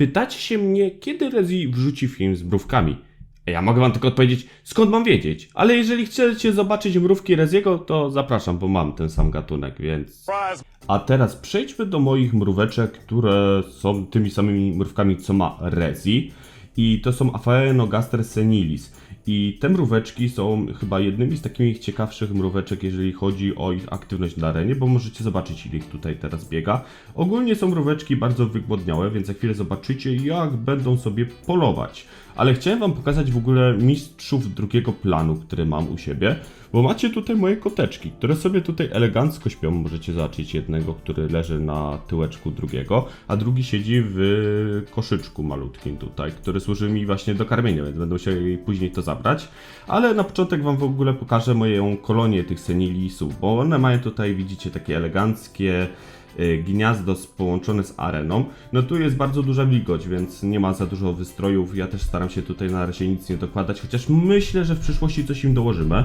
Pytacie się mnie, kiedy Rezi wrzuci film z mrówkami. Ja mogę wam tylko odpowiedzieć, skąd mam wiedzieć. Ale jeżeli chcecie zobaczyć mrówki Reziego, to zapraszam, bo mam ten sam gatunek, więc... A teraz przejdźmy do moich mróweczek, które są tymi samymi mrówkami, co ma Rezi. I to są Aphaenogaster senilis. I te mróweczki są chyba jednymi z takich ciekawszych mróweczek, jeżeli chodzi o ich aktywność na arenie, bo możecie zobaczyć, ile ich tutaj teraz biega. Ogólnie są mróweczki bardzo wygłodniałe, więc za chwilę zobaczycie, jak będą sobie polować. Ale chciałem wam pokazać w ogóle mistrzów drugiego planu, który mam u siebie, bo macie tutaj moje koteczki, które sobie tutaj elegancko śpią. Możecie zobaczyć jednego, który leży na tyłeczku drugiego, a drugi siedzi w koszyczku malutkim tutaj, który służy mi właśnie do karmienia, więc musiał jej później to zabrać. Ale na początek wam w ogóle pokażę moją kolonię tych senilisów, bo one mają tutaj, widzicie, takie eleganckie gniazdo z- połączone z areną. No tu jest bardzo duża wilgoć, więc nie ma za dużo wystrojów. Ja też staram się tutaj na razie nic nie dokładać, chociaż myślę, że w przyszłości coś im dołożymy.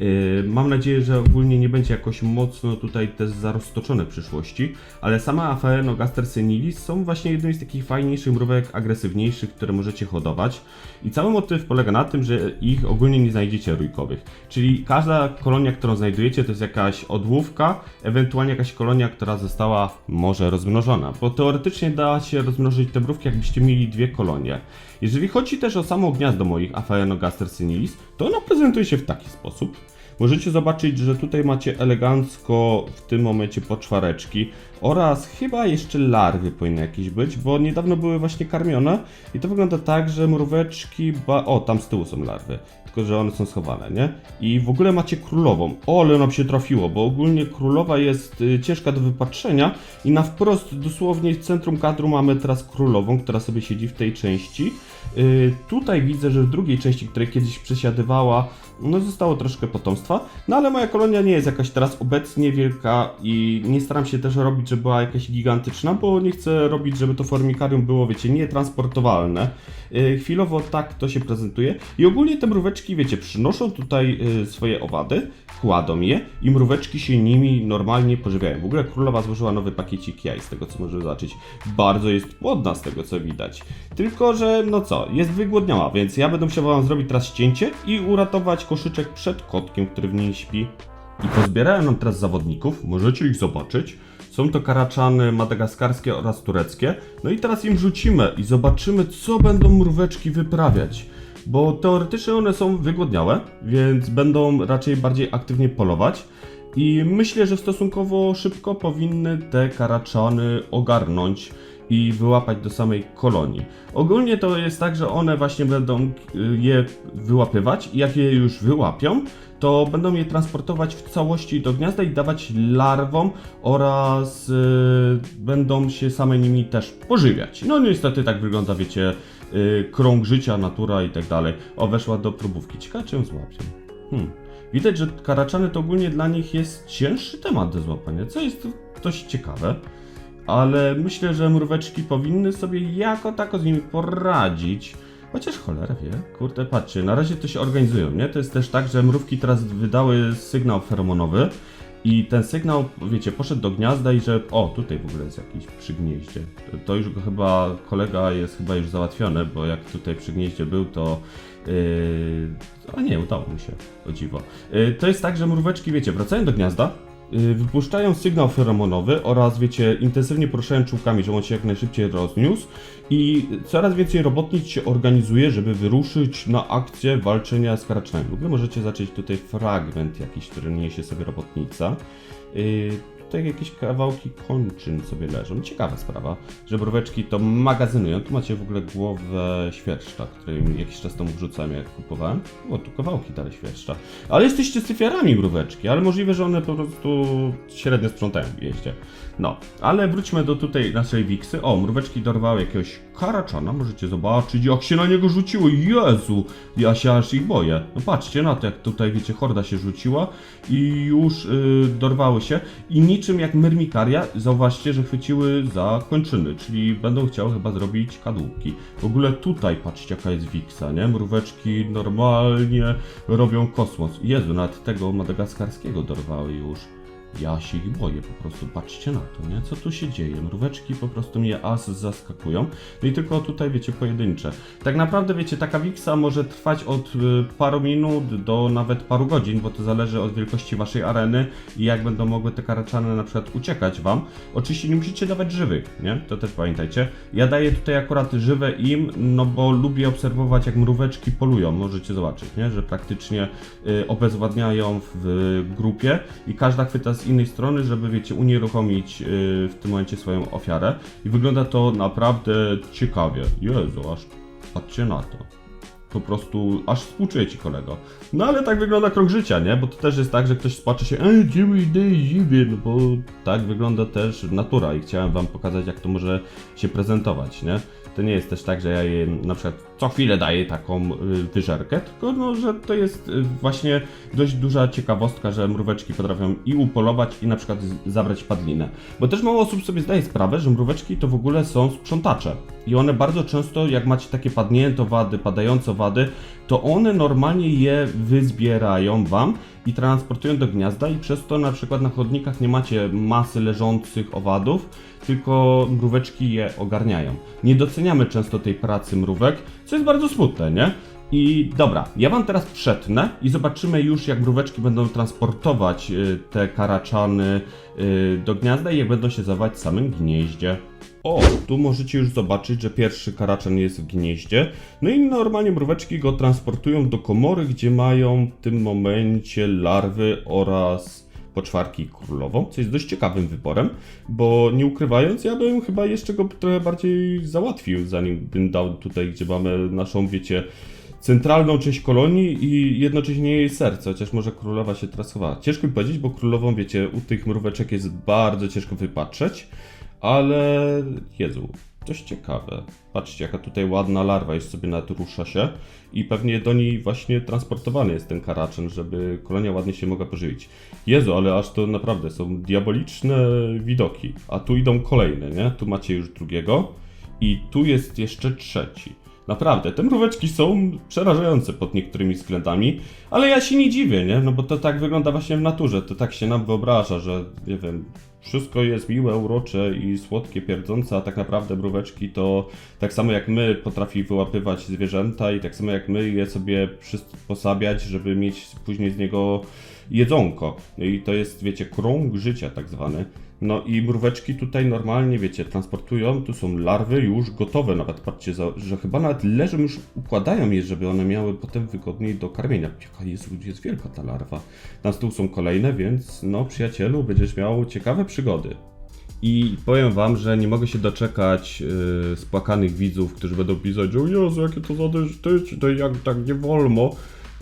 Y, Mam nadzieję, że ogólnie nie będzie jakoś mocno tutaj też zaroztoczone w przyszłości, ale sama Aphaenogaster senilis są właśnie jednymi z takich fajniejszych mrówek, agresywniejszych, które możecie hodować. I cały motyw polega na tym, że ich ogólnie nie znajdziecie rójkowych. Czyli każda kolonia, którą znajdujecie, to jest jakaś odłówka, ewentualnie jakaś kolonia, która została może rozmnożona. Bo teoretycznie da się rozmnożyć te mrówki, jakbyście mieli dwie kolonie. Jeżeli chodzi też o samo gniazdo moich Aphaenogaster senilis, to ono prezentuje się w taki sposób. Możecie zobaczyć, że tutaj macie elegancko w tym momencie poczwareczki oraz chyba jeszcze larwy powinny jakieś być, bo niedawno były właśnie karmione i to wygląda tak, że mróweczki, ba... o tam z tyłu są larwy, tylko że one są schowane, nie? I w ogóle macie królową, o ale nam się trafiło, bo ogólnie królowa jest y, ciężka do wypatrzenia i na wprost dosłownie w centrum kadru mamy teraz królową, która sobie siedzi w tej części. Y, tutaj widzę, że w drugiej części, której kiedyś przesiadywała, no zostało troszkę potomstwa, no ale moja kolonia nie jest jakaś teraz obecnie wielka i nie staram się też robić, żeby była jakaś gigantyczna, bo nie chcę robić, żeby to formikarium było, wiecie, nietransportowalne. Yy, chwilowo tak to się prezentuje i ogólnie te mróweczki, wiecie, przynoszą tutaj yy, swoje owady, kładą je i mróweczki się nimi normalnie pożywiają. W ogóle królowa złożyła nowy pakiecik jaj, z tego co możemy zobaczyć. Bardzo jest płodna z tego co widać. Tylko, że no co, jest wygłodniała, więc ja będę musiał wam zrobić teraz cięcie i uratować koszyczek przed kotkiem, który w niej śpi. I pozbierałem nam teraz zawodników, możecie ich zobaczyć. Są to karaczany madagaskarskie oraz tureckie. No i teraz im rzucimy i zobaczymy, co będą mróweczki wyprawiać. Bo teoretycznie one są wygłodniałe, więc będą raczej bardziej aktywnie polować. I myślę, że stosunkowo szybko powinny te karaczany ogarnąć i wyłapać do samej kolonii. Ogólnie to jest tak, że one właśnie będą y, je wyłapywać i jak je już wyłapią, to będą je transportować w całości do gniazda i dawać larwom oraz y, będą się same nimi też pożywiać. No niestety tak wygląda, wiecie, y, krąg życia, natura i tak dalej. O, weszła do próbówki. Ciekawe, czy ją złapią. Hmm. Widać, że karaczany to ogólnie dla nich jest cięższy temat do złapania, co jest dość ciekawe. Ale myślę, że mróweczki powinny sobie jako tako z nimi poradzić. Chociaż cholera wie, kurde, patrzcie, na razie to się organizują, nie? To jest też tak, że mrówki teraz wydały sygnał feromonowy i ten sygnał, wiecie, poszedł do gniazda i że, o, tutaj w ogóle jest jakiś przy gnieździe. To już go chyba, kolega jest chyba już załatwiony, bo jak tutaj przy gnieździe był, to Yy, a nie, udało mu się, o dziwo. Yy, to jest tak, że mróweczki, wiecie, wracają do gniazda, wypuszczają sygnał feromonowy oraz, wiecie, intensywnie poruszają czułkami, żeby on się jak najszybciej rozniósł i coraz więcej robotnic się organizuje, żeby wyruszyć na akcję walczenia z karaczanami. W ogóle możecie zacząć tutaj fragment jakiś, który niesie sobie robotnica. Yy, Tutaj jakieś kawałki kończyn sobie leżą. Ciekawa sprawa, że mróweczki to magazynują. Tu macie w ogóle głowę świerszcza, której jakiś czas temu wrzucałem, jak kupowałem. O, tu kawałki dalej świerszcza. Ale jesteście syfiarami mróweczki, ale możliwe, że one po prostu średnio sprzątają w jeździe. No, ale wróćmy do tutaj naszej wiksy. O, mróweczki dorwały jakiegoś karaczana, możecie zobaczyć, jak się na niego rzuciło. Jezu, ja się aż ich boję. No patrzcie na to, jak tutaj, wiecie, horda się rzuciła i już yy, dorwały się. I niczym jak myrmikaria, zauważcie, że chwyciły za kończyny, czyli będą chciały chyba zrobić kadłubki. W ogóle tutaj, patrzcie, jaka jest wiksa, nie? Mróweczki normalnie robią kosmos. Jezu, nawet tego madagaskarskiego dorwały już. Ja się ich boję po prostu, patrzcie na to, nie? Co tu się dzieje? Mróweczki po prostu mnie as zaskakują. No i tylko tutaj, wiecie, pojedyncze. Tak naprawdę, wiecie, taka wiksa może trwać od y, paru minut do nawet paru godzin, bo to zależy od wielkości waszej areny i jak będą mogły te karaczany na przykład uciekać wam. Oczywiście nie musicie dawać żywych, nie? To też pamiętajcie. Ja daję tutaj akurat żywe im, no bo lubię obserwować jak mróweczki polują. Możecie zobaczyć, nie? Że praktycznie y, obezwładniają w grupie i każda chwyta z innej strony, żeby wiecie, unieruchomić y, w tym momencie swoją ofiarę. I wygląda to naprawdę ciekawie. Jezu, aż patrzcie na to. Po prostu aż współczuję ci kolego. No ale tak wygląda krok życia, nie? Bo to też jest tak, że ktoś spłacze się, ej, gdzie mój Daisy, no bo tak wygląda też natura i chciałem wam pokazać, jak to może się prezentować, nie? To nie jest też tak, że ja jej na przykład co chwilę daję taką y, wyżerkę, tylko no, że to jest y, właśnie dość duża ciekawostka, że mróweczki potrafią i upolować i na przykład zabrać padlinę. Bo też mało osób sobie zdaje sprawę, że mróweczki to w ogóle są sprzątacze. I one bardzo często, jak macie takie padnięte owady, padające to one normalnie je wyzbierają wam i transportują do gniazda i przez to na przykład na chodnikach nie macie masy leżących owadów, tylko mróweczki je ogarniają. Nie doceniamy często tej pracy mrówek, co jest bardzo smutne, nie? I dobra, ja wam teraz przetnę i zobaczymy już jak mróweczki będą transportować y, te karaczany y, do gniazda i jak będą się zawać w samym gnieździe. O, tu możecie już zobaczyć, że pierwszy karaczan jest w gnieździe. No i normalnie mróweczki go transportują do komory, gdzie mają w tym momencie larwy oraz poczwarki królową, co jest dość ciekawym wyborem, bo nie ukrywając, ja bym chyba jeszcze go trochę bardziej załatwił, zanim bym dał tutaj, gdzie mamy naszą, wiecie, centralną część kolonii i jednocześnie jej serce, chociaż może królowa się trasowała. Ciężko mi powiedzieć, bo królową, wiecie, u tych mróweczek jest bardzo ciężko wypatrzeć, ale Jezu, dość ciekawe. Patrzcie, jaka tutaj ładna larwa już sobie nawet rusza się i pewnie do niej właśnie transportowany jest ten karaczyn, żeby kolonia ładnie się mogła pożywić. Jezu, ale aż to naprawdę są diaboliczne widoki. A tu idą kolejne, nie? Tu macie już drugiego i tu jest jeszcze trzeci. Naprawdę, te mróweczki są przerażające pod niektórymi względami, ale ja się nie dziwię, nie? No bo to tak wygląda właśnie w naturze, to tak się nam wyobraża, że nie wiem, wszystko jest miłe, urocze i słodkie, pierdzące, a tak naprawdę mróweczki to tak samo jak my potrafi wyłapywać zwierzęta i tak samo jak my je sobie przysposabiać, żeby mieć później z niego jedzonko. I to jest, wiecie, krąg życia tak zwany. No i mróweczki tutaj normalnie, wiecie, transportują, tu są larwy już gotowe, nawet patrzcie, że chyba nawet leżą już, układają je, żeby one miały potem wygodniej do karmienia. Jaka jest, jest wielka ta larwa. Na stół są kolejne, więc no przyjacielu, będziesz miał ciekawe przygody. I powiem wam, że nie mogę się doczekać yy, spłakanych widzów, którzy będą pisać, o Jezu, jakie to zadesztyć, to jak tak nie wolno,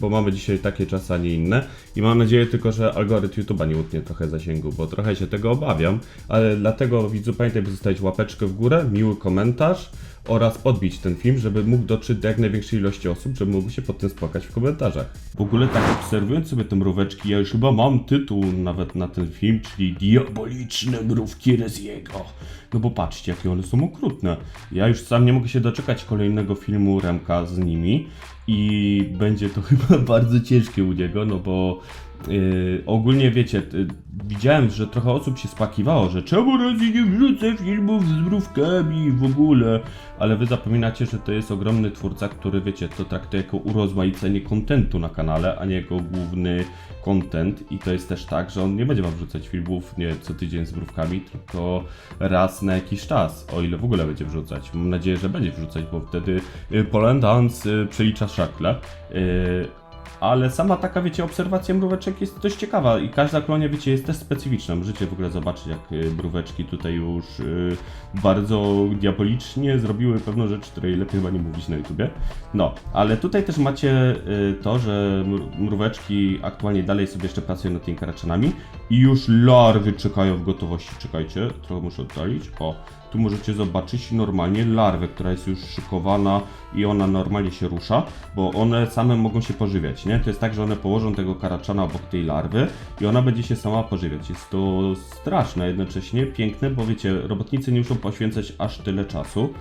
bo mamy dzisiaj takie czasy, a nie inne. I mam nadzieję tylko, że algorytm YouTube'a nie utnie trochę zasięgu, bo trochę się tego obawiam, ale dlatego widzu pamiętaj, by zostawić łapeczkę w górę, miły komentarz oraz podbić ten film, żeby mógł dotrzeć do jak największej ilości osób, żeby mógł się potem spłakać w komentarzach. W ogóle tak obserwując sobie te mróweczki, ja już chyba mam tytuł nawet na ten film, czyli Diaboliczne mrówki Reziego. No bo patrzcie, jakie one są okrutne. Ja już sam nie mogę się doczekać kolejnego filmu Remka z nimi i będzie to chyba bardzo ciężkie u niego, no bo Yy, ogólnie wiecie, y, widziałem, że trochę osób się spakiwało, że czemu razy nie wrzucę filmów z mrówkami w ogóle, ale wy zapominacie, że to jest ogromny twórca, który wiecie, to traktuje jako urozmaicenie kontentu na kanale, a nie jako główny content i to jest też tak, że on nie będzie wam wrzucać filmów, nie co tydzień z mrówkami, tylko raz na jakiś czas, o ile w ogóle będzie wrzucać. Mam nadzieję, że będzie wrzucać, bo wtedy y, Polendans y, przelicza szakle. Y, ale sama taka, wiecie, obserwacja mróweczek jest dość ciekawa i każda kolonia, wiecie, jest też specyficzna. Możecie w ogóle zobaczyć, jak y, mróweczki tutaj już y, bardzo diabolicznie zrobiły pewną rzecz, której lepiej chyba nie mówić na YouTubie. No, ale tutaj też macie y, to, że mr- mróweczki aktualnie dalej sobie jeszcze pracują nad tymi karaczanami i już larwy czekają w gotowości. Czekajcie, trochę muszę oddalić. O, tu możecie zobaczyć normalnie larwę, która jest już szykowana i ona normalnie się rusza, bo one same mogą się pożywiać, nie? To jest tak, że one położą tego karaczana obok tej larwy i ona będzie się sama pożywiać. Jest to straszne, jednocześnie piękne, bo wiecie, robotnicy nie muszą poświęcać aż tyle czasu.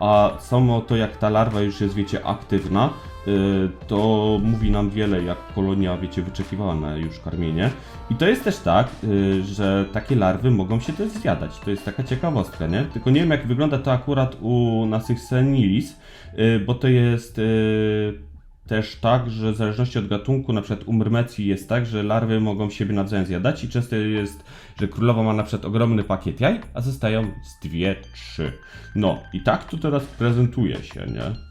A samo to, jak ta larwa już jest, wiecie, aktywna, y, to mówi nam wiele, jak kolonia, wiecie, wyczekiwała na już karmienie. I to jest też tak, y, że takie larwy mogą się też zjadać. To jest taka ciekawostka, nie? Tylko nie wiem, jak wygląda to akurat u naszych senilis, y, bo to jest też tak, że w zależności od gatunku, na przykład u myrmecji jest tak, że larwy mogą siebie nawzajem zjadać i często jest, że królowa ma na przykład ogromny pakiet jaj, a zostają z dwie, trzy. No i tak to teraz prezentuje się, nie?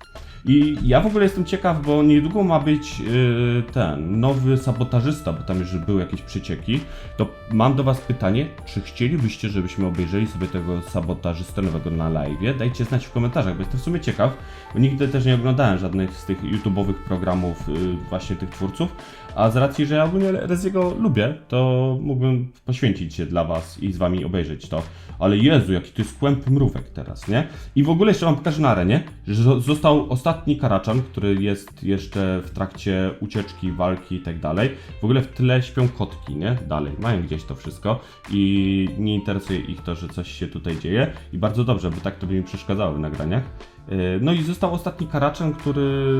I ja w ogóle jestem ciekaw, bo niedługo ma być yy, ten nowy sabotażysta, bo tam już były jakieś przecieki. To mam do Was pytanie, czy chcielibyście, żebyśmy obejrzeli sobie tego sabotażystę nowego na live? Dajcie znać w komentarzach, bo jestem w sumie ciekaw, bo nigdy też nie oglądałem żadnych z tych YouTube'owych programów yy, właśnie tych twórców. A z racji, że ja ogólnie Reziego lubię, to mógłbym poświęcić się dla Was i z Wami obejrzeć to. Ale Jezu, jaki to jest kłęb mrówek teraz, nie? I w ogóle jeszcze Wam pokażę na arenie, że zo- został ostatni karaczan, który jest jeszcze w trakcie ucieczki, walki i tak dalej. W ogóle w tle śpią kotki, nie? Dalej, mają gdzieś to wszystko i nie interesuje ich to, że coś się tutaj dzieje. I bardzo dobrze, bo tak to by mi przeszkadzało w nagraniach. Yy, No i został ostatni karaczan, który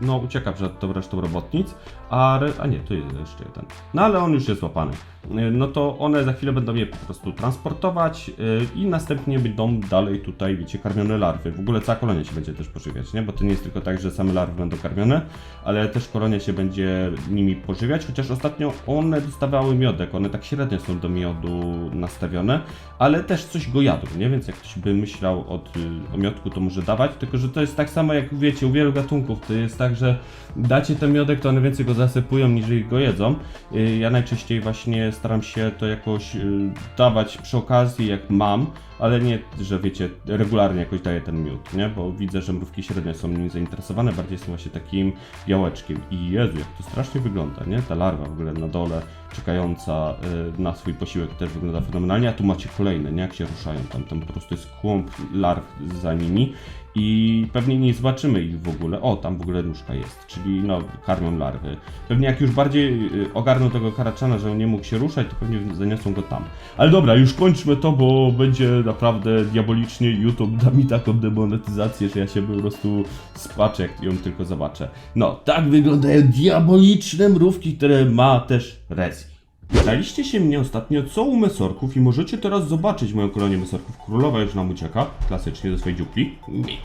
no ucieka przed tą resztą robotnic, a, re... a nie, tu jest jeszcze jeden. No ale on już jest łapany. Yy, No to one za chwilę będą je po prostu transportować yy, i następnie będą dalej tutaj, wiecie, karmione larwy. W ogóle cała kolonia się będzie też pożywiać, nie? Bo to nie jest tylko tak, że same larwy będą karmione, ale też kolonia się będzie nimi pożywiać, chociaż ostatnio one dostawały miodek, one tak średnio są do miodu nastawione, ale też coś go jadły, nie? Więc jak ktoś by myślał od, o miodku, to może dawać, tylko że to jest tak samo jak wiecie, u wielu gatunków, to jest tak, że dacie ten miodek, to one więcej go zasypują niż go jedzą. Y, Ja najczęściej właśnie staram się to jakoś y, dawać przy okazji, jak mam, ale nie, że wiecie, regularnie jakoś daję ten miód, nie? Bo widzę, że mrówki średnio są nim zainteresowane, bardziej są właśnie takim białeczkiem. I Jezu, jak to strasznie wygląda, nie? Ta larwa w ogóle na dole, czekająca y, na swój posiłek też wygląda fenomenalnie, a tu macie kolejne, nie? Jak się ruszają tam, tam po prostu jest kłąb larw za nimi i pewnie nie zobaczymy ich w ogóle. O, tam w ogóle nóżka jest, czyli no, karmią larwy. Pewnie jak już bardziej y, ogarną tego karaczana, że on nie mógł się ruszać, to pewnie zaniosą go tam. Ale dobra, już kończmy to, bo będzie naprawdę diabolicznie. YouTube da mi taką demonetyzację, że ja się po prostu spaczę, jak ją tylko zobaczę. No, tak wyglądają diaboliczne mrówki, które ma też Rezi. Pytaliście się mnie ostatnio, co u mesorków i możecie teraz zobaczyć moją kolonię mesorków. Królowa już nam ucieka, klasycznie ze swojej dziupli. Mik.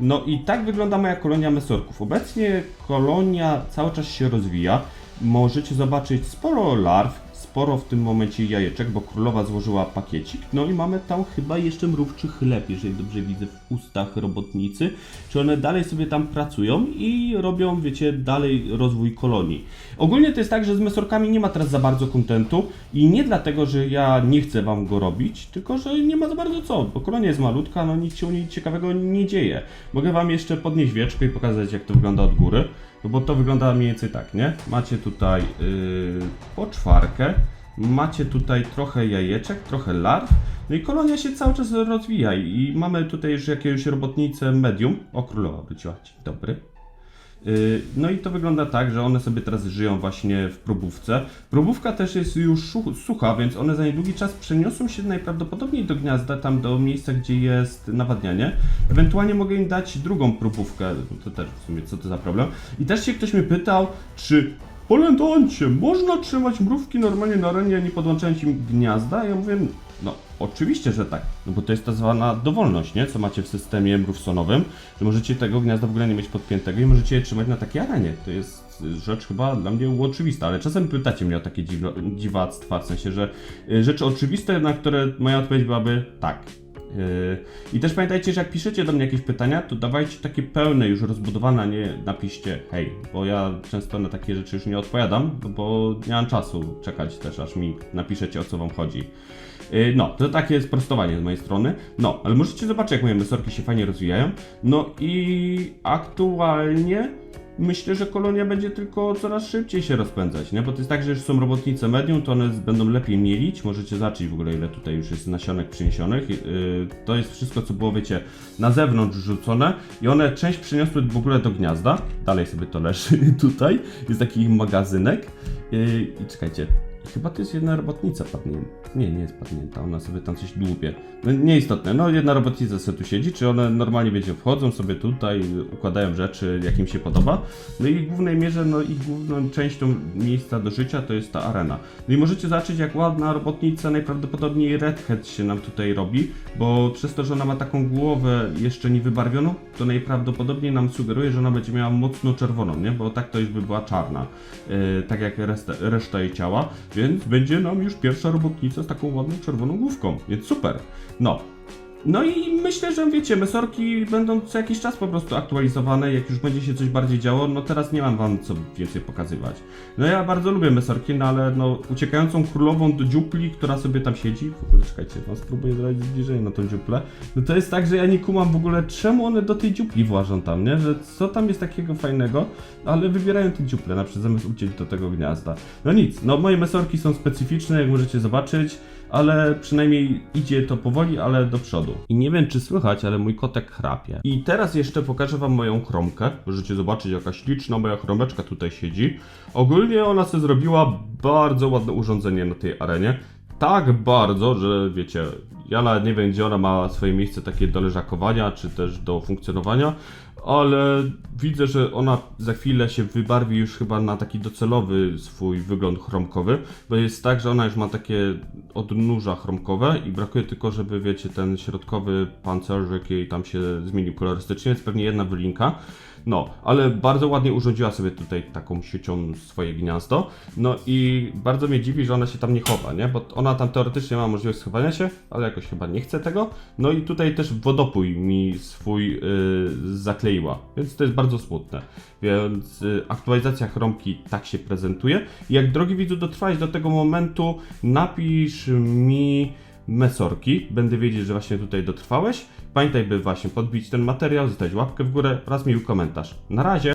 No i tak wygląda moja kolonia mesorków. Obecnie kolonia cały czas się rozwija. Możecie zobaczyć sporo larw, sporo w tym momencie jajeczek, bo królowa złożyła pakiecik. No i mamy tam chyba jeszcze mrówczy chleb, jeżeli dobrze widzę w ustach robotnicy. Czy one dalej sobie tam pracują i robią, wiecie, dalej rozwój kolonii. Ogólnie to jest tak, że z mesorkami nie ma teraz za bardzo kontentu i nie dlatego, że ja nie chcę wam go robić, tylko że nie ma za bardzo co, bo kolonia jest malutka, no nic się u niej ciekawego nie dzieje. Mogę wam jeszcze podnieść wieczkę i pokazać jak to wygląda od góry, no bo to wygląda mniej więcej tak, nie? Macie tutaj yy, poczwarkę, macie tutaj trochę jajeczek, trochę larw, no i kolonia się cały czas rozwija i mamy tutaj już jakiegoś robotnicę medium, o królowa wróciła, dzień dobry. Yy, No i to wygląda tak, że one sobie teraz żyją właśnie w probówce. Probówka też jest już sucha, więc one za niedługi czas przeniosą się najprawdopodobniej do gniazda, tam do miejsca, gdzie jest nawadnianie. Ewentualnie mogę im dać drugą probówkę, to też w sumie co to za problem. I też się ktoś mnie pytał, czy Polędoncie, można trzymać mrówki normalnie na arenie, nie podłączając im gniazda? Ja mówię, no oczywiście, że tak, no bo to jest tak zwana dowolność, nie? Co macie w systemie mrówsonowym, że możecie tego gniazda w ogóle nie mieć podpiętego i możecie je trzymać na takiej arenie. To jest rzecz chyba dla mnie oczywista, ale czasem pytacie mnie o takie dziwa, dziwactwa, w sensie, że y, rzeczy oczywiste, na które moja odpowiedź byłaby tak. Yy, I też pamiętajcie, że jak piszecie do mnie jakieś pytania, to dawajcie takie pełne, już rozbudowane, a nie napiszcie hej, bo ja często na takie rzeczy już nie odpowiadam, bo nie mam czasu czekać też, aż mi napiszecie o co wam chodzi. Yy, No, to takie sprostowanie z mojej strony. No, ale możecie zobaczyć, jak moje mesorki się fajnie rozwijają. No i aktualnie myślę, że kolonia będzie tylko coraz szybciej się rozpędzać, nie? Bo to jest tak, że już są robotnice medium, to one będą lepiej mielić. Możecie zobaczyć w ogóle, ile tutaj już jest nasionek przyniesionych. Yy, To jest wszystko, co było, wiecie, na zewnątrz rzucone i one część przyniosły w ogóle do gniazda. Dalej sobie to leży tutaj. Jest taki magazynek. Yy, I czekajcie, Chyba to jest jedna robotnica padnięta. Nie, nie jest padnięta, ona sobie tam coś dłubie. No nieistotne, no jedna robotnica sobie tu siedzi, czy one normalnie, wiecie, wchodzą sobie tutaj, układają rzeczy, jak im się podoba. No i w głównej mierze, no ich główną częścią miejsca do życia to jest ta arena. No i możecie zobaczyć, jak ładna robotnica, najprawdopodobniej Redhead się nam tutaj robi, bo przez to, że ona ma taką głowę jeszcze nie wybarwioną, to najprawdopodobniej nam sugeruje, że ona będzie miała mocno czerwoną, nie? Bo tak to już by była czarna, yy, tak jak reszta, reszta jej ciała, więc będzie nam już pierwsza robotnica z taką ładną czerwoną główką, więc super. No, no i myślę, że wiecie, mesorki będą co jakiś czas po prostu aktualizowane, jak już będzie się coś bardziej działo, no teraz nie mam wam co więcej pokazywać. No ja bardzo lubię mesorki, no ale no uciekającą królową do dziupli, która sobie tam siedzi, w ogóle czekajcie, no spróbuję zrobić zbliżenie na tą dziuplę, no to jest tak, że ja nie kumam w ogóle czemu one do tej dziupli włażą tam, nie, że co tam jest takiego fajnego, ale wybierają tę dziuplę na przykład zamiast uciec do tego gniazda. No nic, no moje mesorki są specyficzne, jak możecie zobaczyć, ale przynajmniej idzie to powoli, ale do przodu. I nie wiem, czy słychać, ale mój kotek chrapie. I teraz jeszcze pokażę wam moją chromkę. Możecie zobaczyć, jaka śliczna moja chromeczka tutaj siedzi. Ogólnie ona sobie zrobiła bardzo ładne urządzenie na tej arenie. Tak bardzo, że wiecie, ja nawet nie wiem, gdzie ona ma swoje miejsce takie do leżakowania, czy też do funkcjonowania, ale widzę, że ona za chwilę się wybarwi już chyba na taki docelowy swój wygląd chromkowy, bo jest tak, że ona już ma takie odnóża chromkowe i brakuje tylko, żeby wiecie, ten środkowy pancerzyk jej tam się zmienił kolorystycznie, jest pewnie jedna wylinka. No, ale bardzo ładnie urządziła sobie tutaj taką siecią swoje gniazdo. No i bardzo mnie dziwi, że ona się tam nie chowa, nie? Bo ona tam teoretycznie ma możliwość schowania się, ale jakoś chyba nie chce tego. No i tutaj też wodopój mi swój yy, zakleiła, więc to jest bardzo smutne. Więc yy, aktualizacja chromki tak się prezentuje. Jak drogi widzu dotrwałeś do tego momentu, napisz mi mesorki. Będę wiedzieć, że właśnie tutaj dotrwałeś. Pamiętaj, by właśnie podbić ten materiał, zostawić łapkę w górę oraz miły komentarz. Na razie!